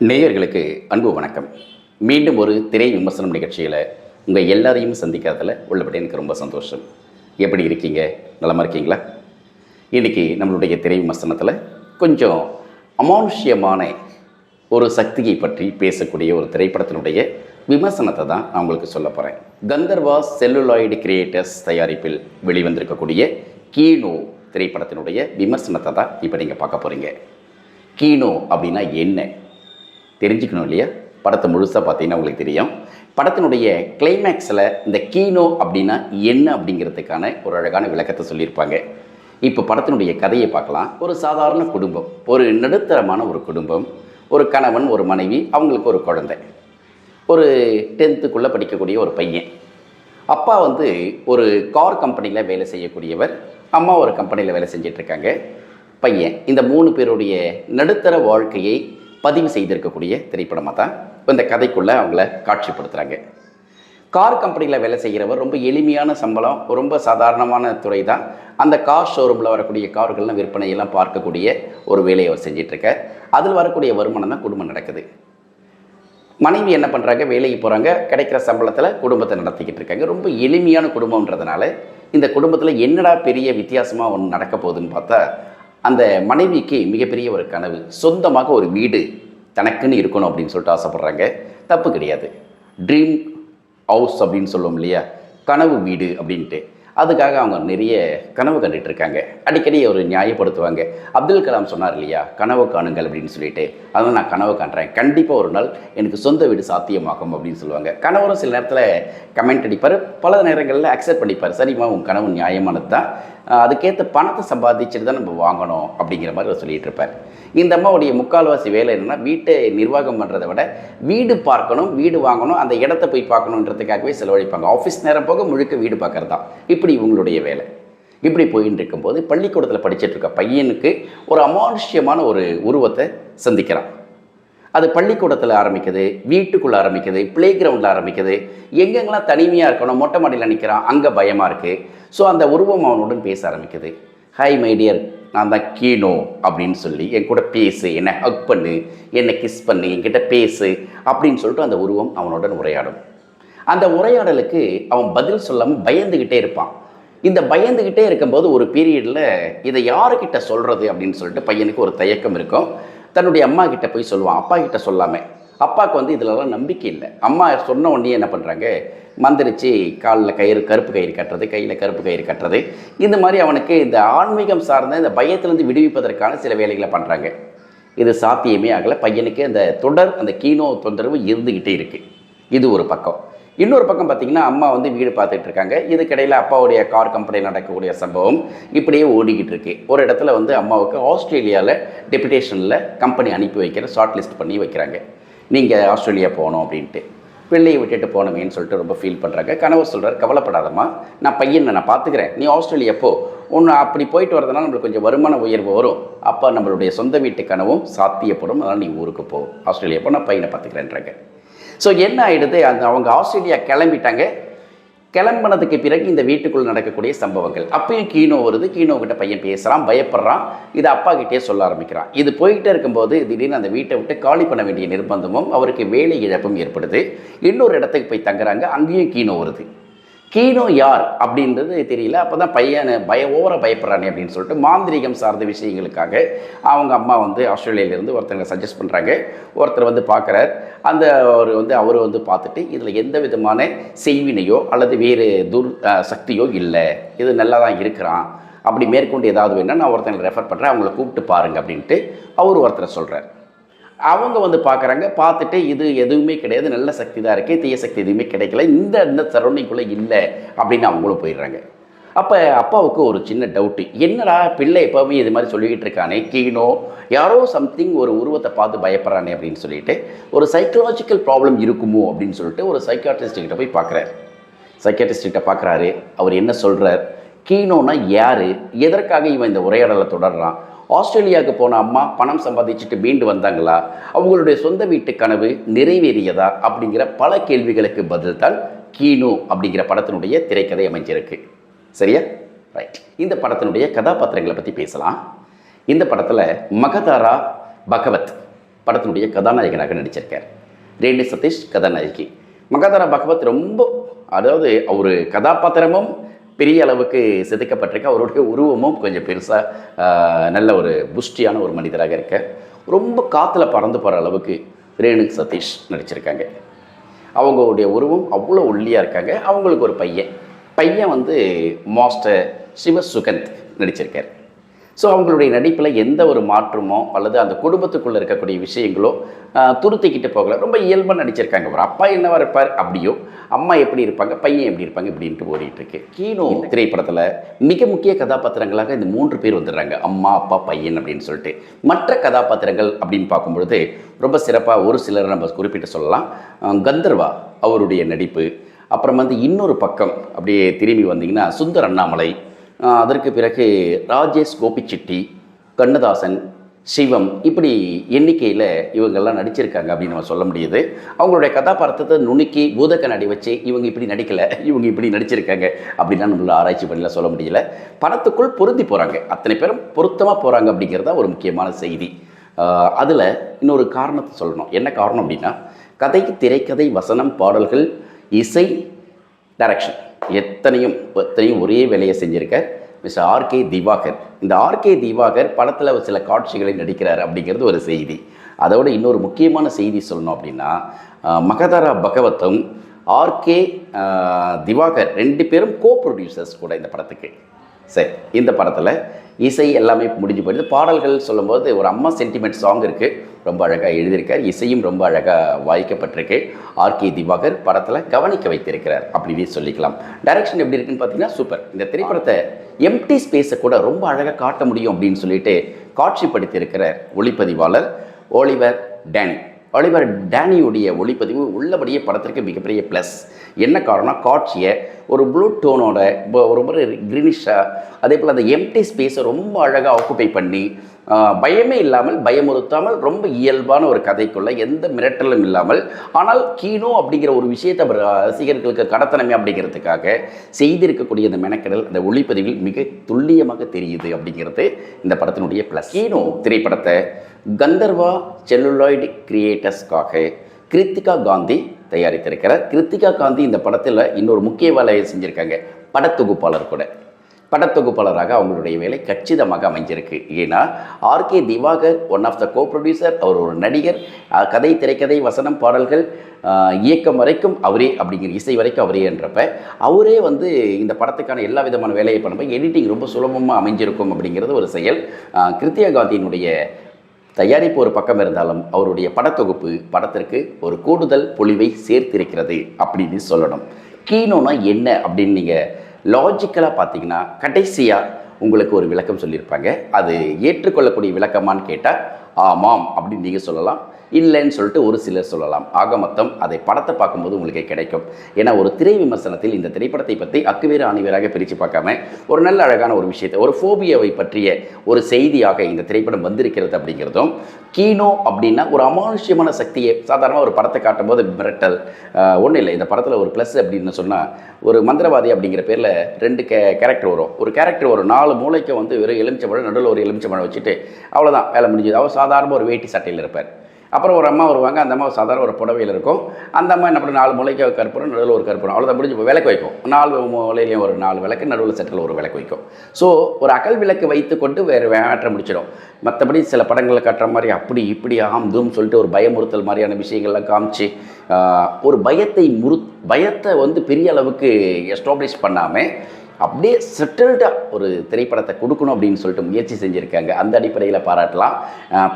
நேயர்களுக்கு அன்பு வணக்கம். மீண்டும் ஒரு திரை விமர்சனம் நிகழ்ச்சியில் உங்கள் எல்லாரையும் சந்திக்கிறதுல உள்ளபடி எனக்கு ரொம்ப சந்தோஷம். எப்படி இருக்கீங்க? நலமாக இருக்கீங்களா? இன்றைக்கி நம்மளுடைய திரை விமர்சனத்தில் கொஞ்சம் அமானுஷ்யமான ஒரு சக்தியை பற்றி பேசக்கூடிய ஒரு திரைப்படத்தினுடைய விமர்சனத்தை தான் நான் உங்களுக்கு சொல்ல போகிறேன் கந்தர்வா செல்லுலாய்டு கிரியேட்டர்ஸ் தயாரிப்பில் வெளிவந்திருக்கக்கூடிய கீனோ திரைப்படத்தினுடைய விமர்சனத்தை தான் இப்போ நீங்கள் பார்க்க போகிறீங்க கீனோ அப்படின்னா என்ன? தெரிஞ்சுக்கணும் இல்லையா? படத்தை முழுசாக பார்த்தீங்கன்னா உங்களுக்கு தெரியும். படத்தினுடைய கிளைமேக்ஸில் இந்த கீனோ அப்படின்னா என்ன அப்படிங்கிறதுக்கான ஒரு அழகான விளக்கத்தை சொல்லியிருப்பாங்க. இப்போ படத்தினுடைய கதையை பார்க்கலாம். ஒரு சாதாரண குடும்பம். ஒரு நடுத்தரமான ஒரு குடும்பம். ஒரு கணவன் ஒரு மனைவி அவங்களுக்கு ஒரு குழந்தை. ஒரு டென்த்துக்குள்ளே படிக்கக்கூடிய ஒரு பையன். அப்பா வந்து ஒரு கார் கம்பெனியில் வேலை செய்யக்கூடியவர். அம்மா ஒரு கம்பெனியில் வேலை செஞ்சிட்ருக்காங்க பையன். இந்த மூணு பேருடைய நடுத்தர வாழ்க்கையை பதிவு செய்திருக்கக்கூடிய திரைப்படமாக தான் இந்த கதைக்குள்ளே அவங்கள காட்சிப்படுத்துகிறாங்க கார் கம்பெனியில் வேலை செய்கிறவர் ரொம்ப எளிமையான சம்பளம் ரொம்ப சாதாரணமான துறை தான். அந்த கார் ஷோரூமில் வரக்கூடிய கார்கள்லாம் விற்பனையெல்லாம் பார்க்கக்கூடிய ஒரு வேலையை அவர் செஞ்சிட்ருக்கார். அதில் வரக்கூடிய வருமானம் தான் குடும்பம் நடக்குது. மனைவி என்ன பண்ணுறாங்க வேலைக்கு போகிறாங்க கிடைக்கிற சம்பளத்தில் குடும்பத்தை நடத்திக்கிட்டு இருக்காங்க. ரொம்ப எளிமையான குடும்பம்ன்றதுனால இந்த குடும்பத்தில் என்னடா பெரிய வித்தியாசமாக ஒன்று நடக்க போகுதுன்னு பார்த்தா அந்த மனைவிக்கு மிகப்பெரிய ஒரு கனவு. சொந்தமாக ஒரு வீடு தனக்குன்னு இருக்கணும் அப்படின்னு சொல்லிட்டு ஆசைப்பட்றாங்க. தப்பு கிடையாது. ட்ரீம் ஹவுஸ் அப்படின்னு சொல்லுவோம் இல்லையா? கனவு வீடு அப்படின்ட்டு. அதுக்காக அவங்க நிறைய கனவு கண்டுட்டு இருக்காங்க. அடிக்கடி ஒரு நியாயப்படுத்துவாங்க. அப்துல் கலாம் சொன்னார் இல்லையா? கனவு காணுங்கள் அப்படின்னு சொல்லிட்டு. அதனால் நான் கனவு காண்றேன். கண்டிப்பாக ஒரு நாள் எனக்கு சொந்த வீடு சாத்தியமாகும் அப்படின்னு சொல்லுவாங்க. கணவரும் சில நேரத்தில் கமெண்ட் அடிப்பார். பல நேரங்களில் அக்செப்ட் பண்ணிப்பார். சரிம்மா உன் கனவு நியாயமானது தான் அதுக்கேற்ற பணத்தை சம்பாதிச்சுட்டு தான் நம்ம வாங்கணும் அப்படிங்கிற மாதிரி அவர் சொல்லிட்டு இருப்பார். இந்த அம்மாவுடைய முக்கால்வாசி வேலை என்னென்னா வீட்டை நிர்வாகம் பண்ணுறதை விட வீடு பார்க்கணும் வீடு வாங்கணும் அந்த இடத்த போய் பார்க்கணுன்றதுக்காகவே செலவழிப்பாங்க. ஆஃபீஸ் நேரம் போக முழுக்க வீடு பார்க்கறது தான். இப்படி இவங்களுடைய வேலை. இப்படி போயின்னு இருக்கும்போது பள்ளிக்கூடத்தில் படிச்சுட்டு இருக்க பையனுக்கு ஒரு அமானுஷ்யமான ஒரு உருவத்தை சந்திக்கிறான். அது பள்ளிக்கூடத்தில் ஆரம்பிக்குது வீட்டுக்குள்ளே ஆரம்பிக்குது பிளே கிரவுண்டில் ஆரம்பிக்குது. எங்கெங்கெல்லாம் தனிமையாக இருக்கணும் மொட்டை மாடியில் நிற்கிறான் அங்கே பயமாக இருக்குது ஸோ அந்த உருவம் அவனுடன் பேச ஆரம்பிக்குது. ஹாய் மைடியர் நான் தான் கீனோ அப்படின்னு சொல்லி என் கூட பேசு என்னை ஹக் பண்ணு என்னை கிஸ் பண்ணு என்கிட்ட பேசு அப்படின்னு சொல்லிட்டு அந்த உருவம் அவனுடன் உரையாடும். அந்த உரையாடலுக்கு அவன் பதில் சொல்லாமல் பயந்துக்கிட்டே இருப்பான். இந்த பயந்துக்கிட்டே இருக்கும்போது ஒரு பீரியடில் இதை யாருக்கிட்ட சொல்கிறது அப்படின்னு சொல்லிட்டு பையனுக்கு ஒரு தயக்கம் இருக்கும். தன்னுடைய அம்மா கிட்ட போய் சொல்லுவான். அப்பா கிட்ட சொல்லாமல் அப்பாவுக்கு வந்து இதிலலாம் நம்பிக்கை இல்லை. அம்மா சொன்ன உடனே என்ன பண்ணுறாங்க மந்திரிச்சு காலில் கயிறு கருப்பு கயிறு கட்டுறது கையில் கருப்பு கயிறு கட்டுறது. இந்த மாதிரி அவனுக்கு இந்த ஆன்மீகம் சார்ந்த இந்த பயத்திலேருந்து விடுவிப்பதற்கான சில வேலைகளை பண்ணுறாங்க இது சாத்தியமே ஆகலை. பையனுக்கு அந்த தொடர் அந்த கீனோ தொந்தரவு இருந்துக்கிட்டே இருக்குது இது ஒரு பக்கம். இன்னொரு பக்கம் பார்த்தீங்கன்னா அம்மா வந்து வீடு பார்த்துட்டு இருக்காங்க இதுக்கிடையில் அப்பாவுடைய கார் கம்பெனியில் நடக்கக்கூடிய சம்பவம் இப்படியே ஓடிக்கிட்டு இருக்கு ஒரு இடத்துல வந்து அம்மாவுக்கு ஆஸ்திரேலியாவில் டெபுடேஷனில் கம்பெனி அனுப்பி வைக்கிற ஷார்ட் லிஸ்ட் பண்ணி வைக்கிறாங்க. நீங்கள் ஆஸ்திரேலியா போகணும் அப்படின்ட்டு. பிள்ளையை விட்டுட்டு போனவேன்னு சொல்லிட்டு ரொம்ப ஃபீல் பண்ணுறாங்க கணவர் சொல்கிறார் கவலைப்படாதம்மா நான் பையனை நான் பார்த்துக்கிறேன். நீ ஆஸ்திரேலியா போ. ஒன்று அப்படி போயிட்டு வரதுனால நம்மளுக்கு கொஞ்சம் வருமான உயர்வு வரும். அப்போ நம்மளுடைய சொந்த வீட்டு கனவும் சாத்தியப்படும். அதனால் நீ ஊருக்கு போ. ஆஸ்திரேலியா போ. நான் பையனை பார்த்துக்கிறேன்றாங்க. ஸோ என்ன ஆகிடுது அந்த அவங்க ஆஸ்திரேலியா கிளம்பிட்டாங்க. கிளம்பினதுக்கு பிறகு இந்த வீட்டுக்குள் நடக்கக்கூடிய சம்பவங்கள். அப்பயும் கீனோ வருது. கீனோ கிட்ட பையன் பேசுகிறான் பயப்படுறான். இதை அப்பா கிட்டே சொல்ல ஆரம்பிக்கிறான். இது போய்கிட்டே இருக்கும்போது திடீர்னு அந்த வீட்டை விட்டு காலி பண்ண வேண்டிய நிர்பந்தமும் அவருக்கு வேலை இழப்பும் ஏற்படுது. இன்னொரு இடத்துக்கு போய் தங்குறாங்க. அங்கேயும் கீனோ வருது. கீனோ யார் அப்படின்றது தெரியல. அப்போ தான் பையனை பய ஓவர பயப்படுறானே அப்படின்னு சொல்லிட்டு மாந்திரீகம் சார்ந்த விஷயங்களுக்காக அவங்க அம்மா வந்து ஆஸ்திரேலியாவிலேருந்து ஒருத்தங்க சஜஸ்ட் பண்ணுறாங்க ஒருத்தர் வந்து பார்க்குறார். அந்த அவர் வந்து அவர் வந்து பார்த்துட்டு இதில் எந்த விதமான செய்வினையோ அல்லது வேறு துர் சக்தியோ இல்லை. இது நல்லா தான் இருக்கிறான். அப்படி மேற்கொண்டு ஏதாவது வேணால் நான் ஒருத்தங்களை ரெஃபர் பண்ணுறேன் அவங்கள கூப்பிட்டு பாருங்க அப்படின்ட்டு அவர் ஒருத்தரை சொல்கிறார் அவங்க வந்து பார்க்குறாங்க பார்த்துட்டு இது எதுவுமே கிடையாது நல்ல சக்தி தான் இருக்குது தீய சக்தி எதுவுமே கிடைக்கல இந்த இந்த சரௌண்டிங்குள்ளே இல்லை அப்படின்னு அவங்களும் போயிடுறாங்க. அப்போ அப்பாவுக்கு ஒரு சின்ன டவுட்டு என்னடா பிள்ளை எப்போவுமே இது மாதிரி சொல்லிக்கிட்டு இருக்கானே கீனோ யாரோ சம்திங் ஒரு உருவத்தை பார்த்து பயப்படுறானே அப்படின்னு சொல்லிட்டு ஒரு சைக்கலாஜிக்கல் ப்ராப்ளம் இருக்குமோ அப்படின்னு சொல்லிட்டு ஒரு சைக்காட்ரிஸ்ட்கிட்ட போய் பார்க்குறாரு. சைக்காட்ரிஸ்ட்கிட்ட பார்க்குறாரு அவர் என்ன சொல்கிறார் கீனோனா யார் எதற்காக இவன் இந்த உரையாடலை தொடர்றான் ஆஸ்திரேலியாவுக்கு போன அம்மா பணம் சம்பாதிச்சுட்டு மீண்டு வந்தாங்களா? அவங்களுடைய சொந்த வீட்டு கனவு நிறைவேறியதா? அப்படிங்கிற பல கேள்விகளுக்கு பதில் தான் கீனு அப்படிங்கிற படத்தினுடைய திரைக்கதை அமைஞ்சிருக்கு. சரியா? ரைட் இந்த படத்தினுடைய கதாபாத்திரங்களை பற்றி பேசலாம். இந்த படத்தில் மகதாரா பகவத் படத்தினுடைய கதாநாயகனாக நடிச்சிருக்கார். ரேணு சதீஷ் கதாநாயகி. மகாதாரா பகவத் ரொம்ப அதாவது ஒரு கதாபாத்திரமும் பெரிய அளவுக்கு செதுக்கப்பட்டிருக்கு. அவருடைய உருவமும் கொஞ்சம் பெருசாக நல்ல ஒரு புஷ்டியான ஒரு மனிதராக இருக்க. ரொம்ப காற்றுல பறந்து போகிற அளவுக்கு ரேணு சதீஷ் நடிச்சிருக்காங்க. அவங்களுடைய உருவம் அவ்வளோ ஒல்லியாக இருக்காங்க. அவங்களுக்கு ஒரு பையன். பையன் வந்து மாஸ்டர் சிவ சுகந்த் நடிச்சிருக்கார். ஸோ அவங்களுடைய நடிப்பில் எந்த ஒரு மாற்றமோ அல்லது அந்த குடும்பத்துக்குள்ளே இருக்கக்கூடிய விஷயங்களோ துருத்திக்கிட்டு போகல. ரொம்ப இயல்பாக நடிச்சிருக்காங்க ஒரு அப்பா என்னவா இருப்பார்? அப்படியோ அம்மா எப்படி இருப்பாங்க? பையன் எப்படி இருப்பாங்க? இப்படின்ட்டு ஓடிட்டு இருக்கு கீனோ திரைப்படத்தில் மிக முக்கிய கதாபாத்திரங்களாக இந்த மூன்று பேர் வந்துடுறாங்க. அம்மா அப்பா பையன் அப்படின்னு சொல்லிட்டு. மற்ற கதாபாத்திரங்கள் அப்படின்னு பார்க்கும்பொழுது ரொம்ப சிறப்பாக ஒரு சிலரை நம்ம குறிப்பிட்டு சொல்லலாம். கந்தர்வா அவருடைய நடிப்பு. அப்புறம் வந்து இன்னொரு பக்கம் அப்படியே திரும்பி வந்தீங்கன்னா சுந்தர் அண்ணாமலை அதற்கு பிறகு ராஜேஷ் கோபிச்செட்டி கண்ணதாசன் சிவம் இப்படி எண்ணிக்கையில் இவங்கெல்லாம் நடிச்சிருக்காங்க அப்படின்னு நம்ம சொல்ல முடியுது. அவங்களுடைய கதாபாத்திரத்தை நுணுக்கி பூத கண்ணாடி வச்சு இவங்க இப்படி நடிக்கலை இவங்க இப்படி நடிச்சிருக்காங்க அப்படின்லாம் நம்மள ஆராய்ச்சி பண்ணல சொல்ல முடியல. படத்துக்குள் பொருந்தி போகிறாங்க அத்தனை பேரும் பொருத்தமாக போகிறாங்க அப்படிங்கிறதா ஒரு முக்கியமான செய்தி. அதில் இன்னொரு காரணத்தை சொல்லணும். என்ன காரணம் அப்படின்னா கதை திரைக்கதை வசனம் பாடல்கள் இசை டைரக்ஷன் எத்தனையும் எத்தனையும் ஒரே வேலையை செஞ்சுருக்க மிஸ்டர் ஆர்கே திவாகர் இந்த ஆர்கே திவாகர் படத்தில் ஒரு சில காட்சிகளை நடிக்கிறார் அப்படிங்கிறது ஒரு செய்தி. அதோட இன்னொரு முக்கியமான செய்தி சொல்லணும் அப்படின்னா மகதாரா பகவத்தும் ஆர்கே திவாகர் ரெண்டு பேரும் கோ ப்ரொடியூசர்ஸ் கூட இந்த படத்துக்கு. சரி இந்த படத்தில் இசை எல்லாமே முடிஞ்சு போயிடுது. பாடல்கள் சொல்லும்போது ஒரு அம்மா சென்டிமெண்ட் சாங் இருக்குது ரொம்ப அழகாக எழுதியிருக்கார். இசையும் ரொம்ப அழகாக வாய்க்கப்பட்டிருக்கு. ஆர்கே திவாகர் படத்தில் கவனிக்க வைத்திருக்கிறார் அப்படின்னு சொல்லிக்கலாம். டைரக்ஷன் எப்படி இருக்குன்னு பார்த்தீங்கன்னா சூப்பர் இந்த திரைப்படத்தை எம்டி ஸ்பேஸை கூட ரொம்ப அழகாக காட்ட முடியும் அப்படின்னு சொல்லிட்டு காட்சிப்படுத்தியிருக்கிறார் ஒளிப்பதிவாளர் ஓலிவர் டேனி. ஆலிவர் டேனியுடைய ஒளிப்பதிவு உள்ளபடியே படத்திற்கு மிகப்பெரிய ப்ளஸ் என்ன காரணம் காட்சியை ஒரு ப்ளூ டோனோட ரொம்ப ஒரு ஒரு க்ரீனிஷாக அதே போல் அந்த எம்டி ஸ்பேஸை ரொம்ப அழகாக ஆக்குப்பை பண்ணி பயமே இல்லாமல் பயமுறுத்தாமல் ரொம்ப இயல்பான ஒரு கதைக்குள்ள எந்த மிரட்டலும் இல்லாமல் ஆனால் கீனோ அப்படிங்கிற ஒரு விஷயத்தை அவர் ரசிகர்களுக்கு கடத்தனமே அப்படிங்கிறதுக்காக செய்திருக்கக்கூடிய இந்த மெனக்கடல் அந்த ஒளிப்பதிவில் மிக துல்லியமாக தெரியுது அப்படிங்கிறது இந்த படத்தினுடைய ப்ளஸ். கீனோ திரைப்படத்தை கந்தர்வா செல்லுலாய்டு கிரியேட்டர்ஸ்க்காக கிருத்திகா காந்தி தயாரித்திருக்கிறார். கிருத்திகா காந்தி இந்த படத்தில் இன்னொரு முக்கிய வேலையை செஞ்சுருக்காங்க. படத்தொகுப்பாளர் கூட. படத்தொகுப்பாளராக அவங்களுடைய வேலை கச்சிதமாக அமைஞ்சிருக்கு. ஏன்னா RK Diwakar one of the co producer அவர் ஒரு நடிகர். கதை திரைக்கதை வசனம் பாடல்கள் இயக்கம் வரைக்கும் அவரே அப்படிங்கிற இசை வரைக்கும் அவரே என்றப்ப அவரே வந்து இந்த படத்துக்கான எல்லா விதமான வேலையை பண்ணும்போது எடிட்டிங் ரொம்ப சுலபமாக அமைஞ்சிருக்கும் அப்படிங்கிறது ஒரு செயல். கிருத்தியா காந்தியினுடைய தயாரிப்பு ஒரு பக்கம் இருந்தாலும் அவருடைய படத்தொகுப்பு படத்திற்கு ஒரு கூடுதல் பொலிவை சேர்த்திருக்கிறது அப்படின்னு சொல்லணும். கீனோனா என்ன அப்படின்னு நீங்கள் லாஜிக்கலாக பார்த்தீங்கன்னா கடைசியாக உங்களுக்கு ஒரு விளக்கம் சொல்லியிருப்பாங்க. அது ஏற்றுக்கொள்ளக்கூடிய விளக்கமான்னு கேட்டால் ஆமாம் அப்படின்னு நீங்கள் சொல்லலாம். இல்லைன்னு சொல்லிட்டு ஒரு சிலர் சொல்லலாம். ஆக மொத்தம் அதை படத்தை பார்க்கும்போது உங்களுக்கு கிடைக்கும். ஏன்னா ஒரு திரை விமர்சனத்தில் இந்த திரைப்படத்தை பற்றி அக்குவேறு ஆணிவேராக பிரித்து பார்க்காம ஒரு நல்ல அழகான ஒரு விஷயத்தை ஒரு ஃபோபியாவை பற்றிய ஒரு செய்தியாக இந்த திரைப்படம் வந்திருக்கிறது அப்படிங்கிறதும் கீனோ அப்படின்னா ஒரு அமானுஷ்யமான சக்தியை சாதாரணமாக ஒரு படத்தை காட்டும்போது மிரட்டல் ஒன்றும் இல்லை. இந்த படத்தில் ஒரு ப்ளஸ் அப்படின்னு சொன்னால் ஒரு மந்திரவாதி அப்படிங்கிற பேரில் ரெண்டு கே கேரக்டர் வரும். ஒரு கேரக்டர் ஒரு நாலு மூளைக்கு வந்து வெறும் எலுமிச்சம்பழம் நடுவில் ஒரு எலுமிச்சம்பழம் வச்சுட்டு அவ்வளோதான் வேலை முடிஞ்சது. அவர் சாதாரண ஒரு வேட்டி சட்டையில் இருப்பார். அப்புறம் ஒரு அம்மா வருவாங்க அந்த அம்மா சாதாரண ஒரு புடவையில் இருக்கும். அந்த அம்மா என்ன பண்ணும் நாலு மூளைக்கு கற்பூரம் நடுவில் ஒரு கற்பூரம் அவ்வளோதான் முடிஞ்சு விளக்கு வைக்கும். நாலு முளையிலையும் ஒரு நாலு விளக்கு நடுவில் செட்டில் ஒரு விளக்கு வைக்கும். ஸோ ஒரு அகல் விளக்கு வைத்து கொண்டு வேறு வேற்ற முடிச்சிடும். மற்றபடி சில படங்களில் காட்டுற மாதிரி அப்படி இப்படி ஆம் தூம் சொல்லிட்டு ஒரு பயமுறுத்தல் மாதிரியான விஷயங்கள்லாம் காமிச்சு ஒரு பயத்தை முறு பயத்தை வந்து பெரிய அளவுக்கு எஸ்டாப்ளிஷ் பண்ணாமல் அப்படியே செட்டில்டாக ஒரு திரைப்படத்தை கொடுக்கணும் அப்படின்னு சொல்லிட்டு முயற்சி செஞ்சுருக்காங்க. அந்த அடிப்படையில் பாராட்டலாம்.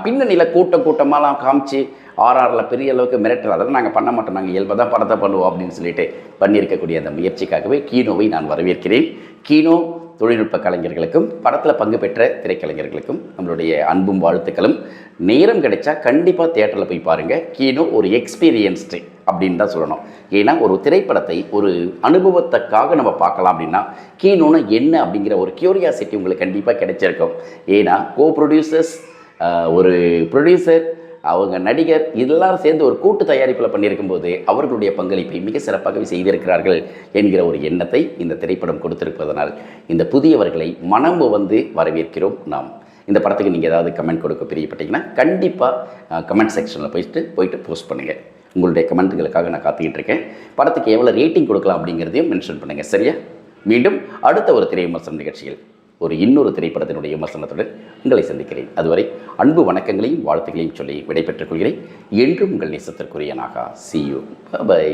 பின்னணியில் கூட்டம் கூட்டமாலாம் காமிச்சு ஆர்ஆரில் பெரிய அளவுக்கு மிரட்டல். அதெல்லாம் நாங்கள் பண்ண மாட்டோம். நாங்கள் இயல்பாக தான் படத்தை பண்ணுவோம் அப்படின்னு சொல்லிட்டு பண்ணியிருக்கக்கூடிய அந்த முயற்சிக்காகவே கீனோவை நான் வரவேற்கிறேன். கீனோ தொழில்நுட்ப கலைஞர்களுக்கும் படத்தில் பங்கு பெற்ற திரைக்கலைஞர்களுக்கும் நம்மளுடைய அன்பும் வாழ்த்துக்களும். நேரம் கிடைச்சா கண்டிப்பாக தேட்டரில் போய் பாருங்கள் கீனோ ஒரு எக்ஸ்பீரியன்ஸ்டு அப்படின்னு தான் சொல்லணும். ஏன்னா ஒரு திரைப்படத்தை ஒரு அனுபவத்துக்காக நம்ம பார்க்கலாம் அப்படின்னா கீனோன்னு என்ன அப்படிங்கிற ஒரு கியூரியாசிட்டி உங்களுக்கு கண்டிப்பாக கிடைச்சிருக்கும். ஏன்னா கோ ப்ரொடியூசர்ஸ் ஒரு ப்ரொடியூசர் அவங்க நடிகர் இதெல்லாம் சேர்ந்து ஒரு கூட்டு தயாரிப்பில் பண்ணியிருக்கும் போது அவர்களுடைய பங்களிப்பை மிக சிறப்பாகவே செய்திருக்கிறார்கள் என்கிற ஒரு எண்ணத்தை இந்த திரைப்படம் கொடுத்திருப்பதனால் இந்த புதியவர்களை மனம் வந்து வரவேற்கிறோம் நாம். இந்த படத்துக்கு நீங்கள் ஏதாவது கமெண்ட் கொடுக்க பிரியப்பட்டீங்கன்னா கண்டிப்பாக கமெண்ட் செக்ஷனில் போயிட்டு போயிட்டு போஸ்ட் பண்ணுங்கள் உங்களுடைய கமெண்ட்டுகளுக்காக நான் காத்துக்கிட்டு இருக்கேன் படத்துக்கு எவ்வளோ ரேட்டிங் கொடுக்கலாம் அப்படிங்கிறதையும் மென்ஷன் பண்ணுங்கள் சரியா? மீண்டும் அடுத்த ஒரு திரை விமர்சன நிகழ்ச்சியில் ஒரு இன்னொரு திரைப்படத்தினுடைய விமர்சனத்துடன் உங்களை சந்திக்கிறேன். அதுவரை அன்பு வணக்கங்களையும் வாழ்த்துக்களையும் சொல்லி விடைபெற்றுக் கொள்கிறேன். என்றும் உங்கள் நேசத்திற்குரிய நாகா சி யூ பை